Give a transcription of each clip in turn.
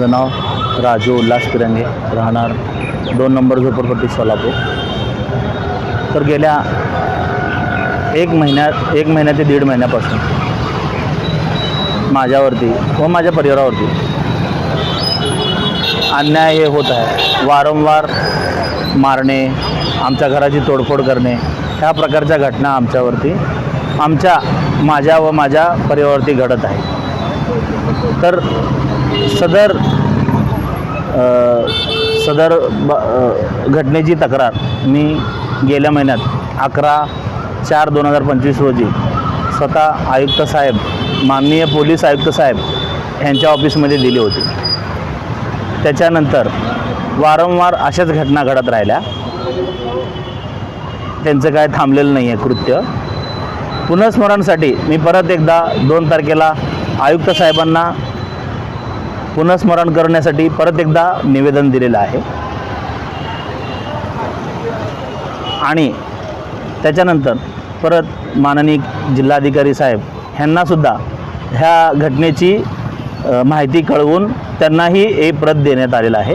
माझं नाव राजू उल्हास पिरंगे. राहणार दोन नंबर झोपडपट्टी सोलापूर. तर गेल्या एक महिन्यात एक महिन्या ते दीड महिन्यापासून माझ्यावरती व माझ्या परिवारावरती अन्याय हे होत आहे. वारंवार मारणे आमच्या घराची तोडफोड करणे ह्या प्रकारच्या घटना आमच्यावरती आमच्या माझ्या व माझ्या परिवारावरती घडत आहे तर सदर सदर ब घटनेची तक्रार मी गेल्या महिन्यात अकरा चार दोन हजार पंचवीस रोजी स्वतः आयुक्त साहेब माननीय पोलीस आयुक्त साहेब यांच्या ऑफिसमध्ये दिली होती. त्याच्यानंतर वारंवार अशाच घटना घडत राहिल्या. त्यांचं काय थांबलेलं नाही आहे कृत्य. पुनःस्मरणसाठी मी परत एकदा दोन तारखेला आयुक्त साहेबांना पुनस्मरण करण्यासाठी परत एकदा निवेदन दिलेलं आहे. आणि त्याच्यानंतर परत माननीय जिल्हाधिकारी साहेब ह्यांनासुद्धा ह्या घटनेची माहिती कळवून त्यांनाही हे प्रत देण्यात आलेलं आहे.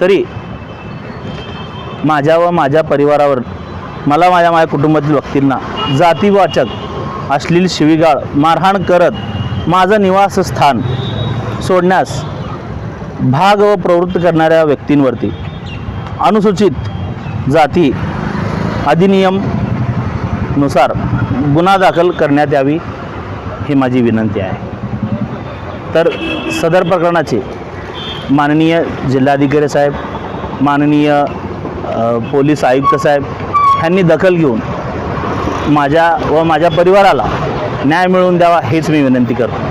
तरी माझ्या व माझ्या परिवारावर मला माझ्या माझ्या कुटुंबातील व्यक्तींना जातीवाचक अश्लील शिवीगाळ मारहाण करत माझं निवासस्थान सोडण्यास भाग व प्रवृत्त करणाऱ्या व्यक्तींवरती अनुसूचित जाती अधिनियमनुसार गुन्हा दाखल करण्यात यावी ही माझी विनंती आहे. तर सदर प्रकरणाचे माननीय जिल्हाधिकारी साहेब माननीय पोलीस आयुक्त साहेब ह्यांनी दखल घेऊन माझ्या व माझ्या परिवाराला न्याय मिळवून द्यावा हेच मी विनंती करतो.